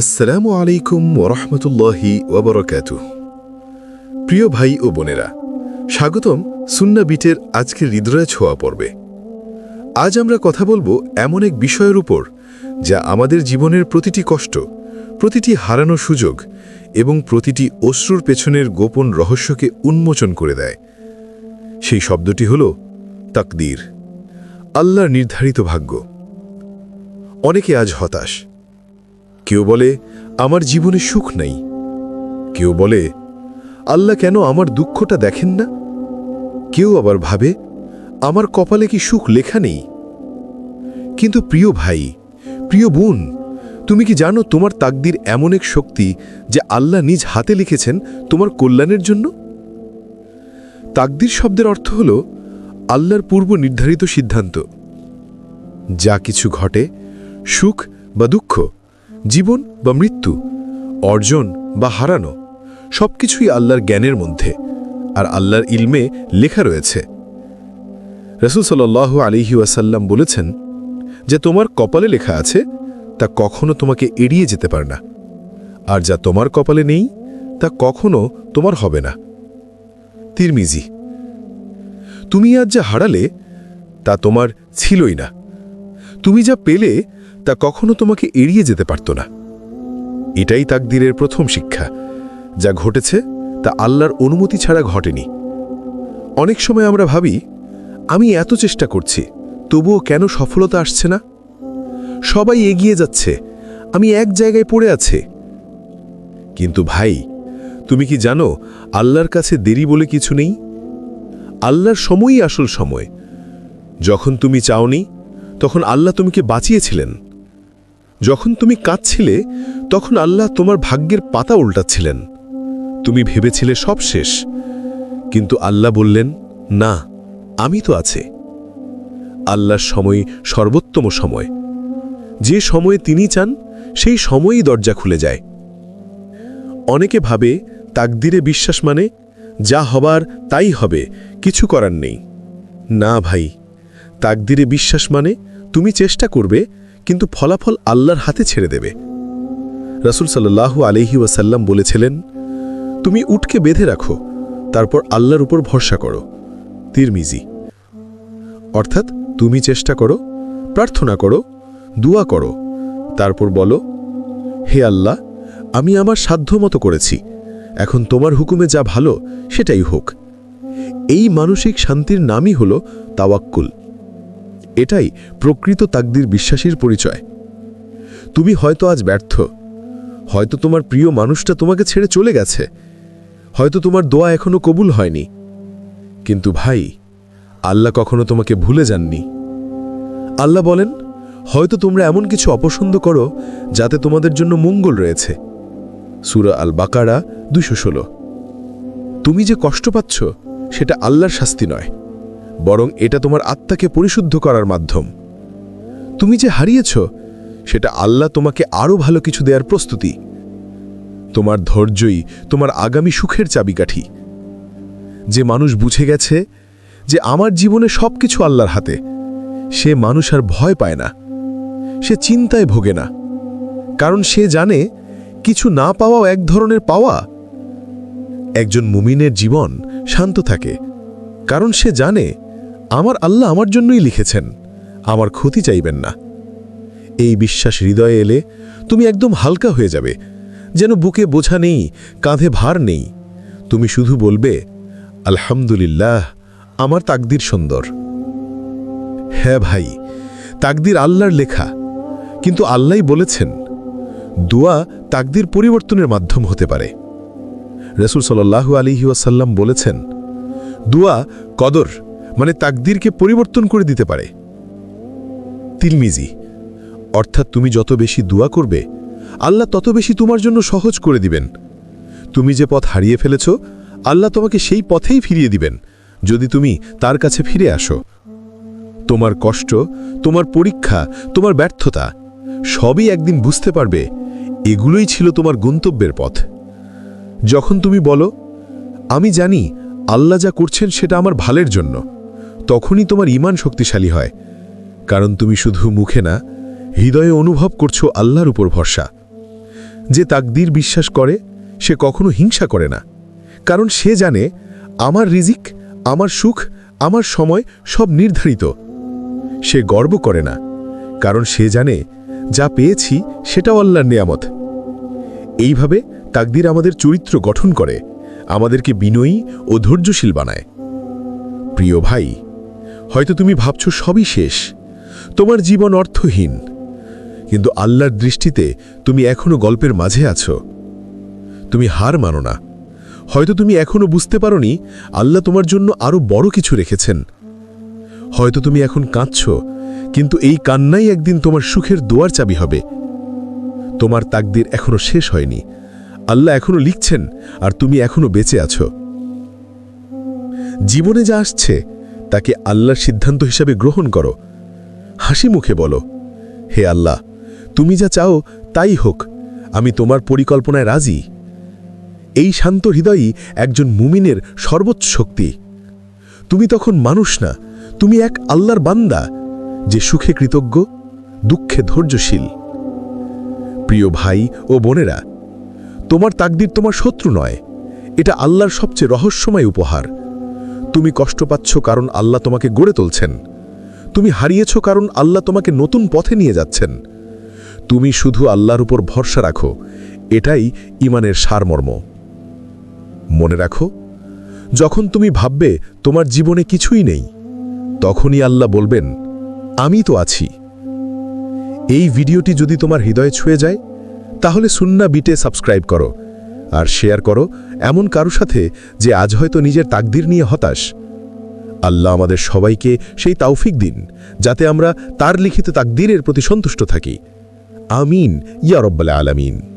আসসালামু আলাইকুম ওরহমতুল্লাহি ওবরকাত প্রিয় ভাই ও বোনেরা, স্বাগতম সুন্না বিটের আজকের হৃদয় ছোঁয়া পর্বে। আজ আমরা কথা বলব এমন এক বিষয়ের উপর যা আমাদের জীবনের প্রতিটি কষ্ট, প্রতিটি হারানো সুযোগ এবং প্রতিটি অশ্রুর পেছনের গোপন রহস্যকে উন্মোচন করে দেয়। সেই শব্দটি হল তাকদীর, আল্লাহর নির্ধারিত ভাগ্য। অনেকে আজ হতাশ কেউ বলে, আমার জীবনে সুখ নেই। কেউ বলে, আল্লাহ কেন আমার দুঃখটা দেখেন না? কেউ আবার ভাবে, আমার কপালে কি সুখ লেখা নেই? কিন্তু প্রিয় ভাই, প্রিয় বোন, তুমি কি জানো তোমার তাকদির এমন এক শক্তি যে আল্লাহ নিজ হাতে লিখেছেন তোমার কল্যাণের জন্য? তাকদির শব্দের অর্থ হল আল্লাহর পূর্ব নির্ধারিত সিদ্ধান্ত। যা কিছু ঘটে, সুখ বা দুঃখ জীবন বা মৃত্যু, অর্জন বা হারানো, সবকিছুই আল্লাহর জ্ঞানের মধ্যে আর আল্লাহর ইলমে লেখা রয়েছে। রসুল সাল আলিহি ওয়াসাল্লাম বলেছেন যে তোমার কপালে লেখা আছে, তা কখনো তোমাকে এড়িয়ে যেতে পারে না। আর যা তোমার কপালে নেই, তা কখনো তোমার হবে না। তিরমিজি, তুমি আজ যা হারালে, তা তোমার ছিলই না। তুমি যা পেলে তা কখনো তোমাকে এড়িয়ে যেতে পারত না। এটাই তাকদিরের প্রথম শিক্ষা। যা ঘটেছে তা আল্লাহর অনুমতি ছাড়া ঘটেনি। অনেক সময় আমরা ভাবি, আমি এত চেষ্টা করছি, তবুও কেন সফলতা আসছে না? সবাই এগিয়ে যাচ্ছে, আমি এক জায়গায় পড়ে আছে। কিন্তু ভাই, তুমি কি জানো আল্লাহর কাছে দেরি বলে কিছু নেই? আল্লাহর সময়ই আসল সময়। যখন তুমি চাওনি তখন আল্লাহ তুমিকে বাঁচিয়েছিলেন। যখন তুমি কাঁদছিলে, তখন আল্লাহ তোমার ভাগ্যের পাতা উল্টাচ্ছিলেন। তুমি ভেবেছিলে সব শেষ। কিন্তু আল্লাহ বললেন, না, আমি তো আছে। আল্লাহর সময় সর্বোত্তম সময়। যে সময়ে তিনি চান, সেই সময়ই দরজা খুলে যায়। অনেকে ভাবে, তাকদিরে বিশ্বাস মানে যা হবার তাই হবে, কিছু করার নেই। না ভাই তাকদিরে বিশ্বাস মানে তুমি চেষ্টা করবে, কিন্তু ফলাফল আল্লাহর হাতে ছেড়ে দেবে। রাসুল সাল্লাহু আলহি ওয়াসাল্লাম বলেছিলেন, তুমি উটকে বেঁধে রাখো, তারপর আল্লাহর উপর ভরসা করো। তিরমিজি, অর্থাৎ তুমি চেষ্টা করো, প্রার্থনা করো, দোয়া করো। তারপর বলো, হে আল্লাহ, আমি আমার সাধ্য মতো করেছি, এখন তোমার হুকুমে যা ভালো সেটাই হোক। এই মানসিক শান্তির নামই হল তাওয়াক্কুল। এটাই প্রকৃত তাকদির বিশ্বাসীর পরিচয়। তুমি হয়তো আজ ব্যর্থ। হয়তো তোমার প্রিয় মানুষটা তোমাকে ছেড়ে চলে গেছে। হয়তো তোমার দোয়া এখনও কবুল হয়নি। কিন্তু ভাই, আল্লাহ কখনো তোমাকে ভুলে যাননি। আল্লাহ বলেন, হয়তো তোমরা এমন কিছু অপছন্দ করো যাতে তোমাদের জন্য মঙ্গল রয়েছে। সুরা আল বাকারা দুশো ষোলো। তুমি যে কষ্ট পাচ্ছ, সেটা আল্লাহর শাস্তি নয়। বরং এটা তোমার আত্মাকে পরিশুদ্ধ করার মাধ্যম। তুমি যে হারিয়েছ, সেটা আল্লাহ তোমাকে আরও ভালো কিছু দেওয়ার প্রস্তুতি। তোমার ধৈর্যই তোমার আগামী সুখের চাবিকাঠি। যে মানুষ বুঝে গেছে যে আমার জীবনে সব কিছু আল্লাহর হাতে, সে মানুষ আর ভয় পায় না। সে চিন্তায় ভোগে না। কারণ সে জানে কিছু না পাওয়াও এক ধরনের পাওয়া। একজন মুমিনের জীবন শান্ত থাকে। কারণ সে জানে আমার আল্লাহ আমার জন্যই লিখেছেন। আমার ক্ষতি চাইবেন না। এই বিশ্বাস হৃদয়ে এলে তুমি একদম হালকা হয়ে যাবে। যেন বুকে বোঝা নেই, কাঁধে ভার নেই। তুমি শুধু বলবে, আলহামদুলিল্লাহ, আমার তাকদির সুন্দর। হ্যাঁ ভাই, তাকদির আল্লাহর লেখা। কিন্তু আল্লাহ বলেছেন, দোয়া তাকদির পরিবর্তনের মাধ্যম হতে পারে। রসুল সাল্লাহু আলিহি ওয়াসাল্লাম বলেছেন, দোয়া কদর। মানে তাকদিরকে পরিবর্তন করে দিতে পারে। তিলমিজি, অর্থাৎ তুমি যত বেশি দোয়া করবে, আল্লাহ তত বেশি তোমার জন্য সহজ করে দিবেন। তুমি যে পথ হারিয়ে ফেলেছ, আল্লাহ তোমাকে সেই পথেই ফিরিয়ে দিবেন, যদি তুমি তার কাছে ফিরে আসো। তোমার কষ্ট, তোমার পরীক্ষা, তোমার ব্যর্থতা, সবই একদিন বুঝতে পারবে, এগুলোই ছিল তোমার গন্তব্যের পথ। যখন তুমি বলো, আমি জানি, আল্লাহ যা করছেন সেটা আমার ভালের জন্য। তখনই তোমার ইমান শক্তিশালী হয়, কারণ তুমি শুধু মুখে না, হৃদয়ে অনুভব করছ আল্লাহর উপর ভরসা। যে তাকদির বিশ্বাস করে, সে কখনো হিংসা করে না। কারণ সে জানে, আমার রিজিক, আমার সুখ, আমার সময় সব নির্ধারিত। সে গর্ব করে না, কারণ সে জানে, যা পেয়েছি সেটাও আল্লাহর নেয়ামত। এইভাবে তাকদির আমাদের চরিত্র গঠন করে, আমাদেরকে বিনয়ী ও ধৈর্যশীল বানায়। প্রিয় ভাই হয়তো তুমি ভাবছ সবই শেষ। তোমার জীবন অর্থহীন। কিন্তু আল্লাহর দৃষ্টিতে তুমি এখনও গল্পের মাঝে আছো। তুমি হার মানো না। হয়তো তুমি এখনও বুঝতে পারোনি, আল্লাহ তোমার জন্য আরও বড় কিছু রেখেছেন। হয়তো তুমি এখন কাঁদছ, কিন্তু এই কান্নাই একদিন তোমার সুখের দোয়ার চাবি হবে। তোমার তাকদির এখনও শেষ হয়নি। আল্লাহ এখনও লিখছেন, আর তুমি এখনও বেঁচে আছো। জীবনে যা আসছে তাকে আল্লাহর সিদ্ধান্ত হিসাবে গ্রহণ করো। হাসি মুখে বলো, হে আল্লাহ, তুমি যা চাও তাই হোক, আমি তোমার পরিকল্পনায় রাজি। এই শান্ত হৃদয়ই একজন মুমিনের সর্বোচ্চ শক্তি। তুমি তখন মানুষ না, তুমি এক আল্লাহর বান্দা, যে সুখে কৃতজ্ঞ, দুঃখে ধৈর্যশীল। প্রিয় ভাই ও বোনেরা, তোমার তাকদির তোমার শত্রু নয়, এটা আল্লাহর সবচেয়ে রহস্যময় উপহার। তুমি কষ্ট পাচ্ছ কারণ আল্লাহ তোমাকে গড়ে তুলছেন। তুমি হারিয়েছ কারণ আল্লাহ তোমাকে নতুন পথে নিয়ে যাচ্ছেন। তুমি শুধু আল্লাহর উপর ভরসা রাখো, এটাই ইমানের সারমর্ম। মনে রাখো, যখন তুমি ভাববে তোমার জীবনে কিছুই নেই, তখনই আল্লাহ বলবেন, আমি তো আছি। এই ভিডিওটি যদি তোমার হৃদয়ে ছুঁয়ে যায়, তাহলে সুন্না বিটে সাবস্ক্রাইব করো আর শেয়ার করো এমন কারও সাথে যে আজ হয়তো নিজের তাকদির নিয়ে হতাশ। আল্লাহ আমাদের সবাইকে সেই তাওফিক দিন, যাতে আমরা তার লিখিত তাকদিরের প্রতি সন্তুষ্ট থাকি। আমিন ইয়ারব্বালে আলামিন।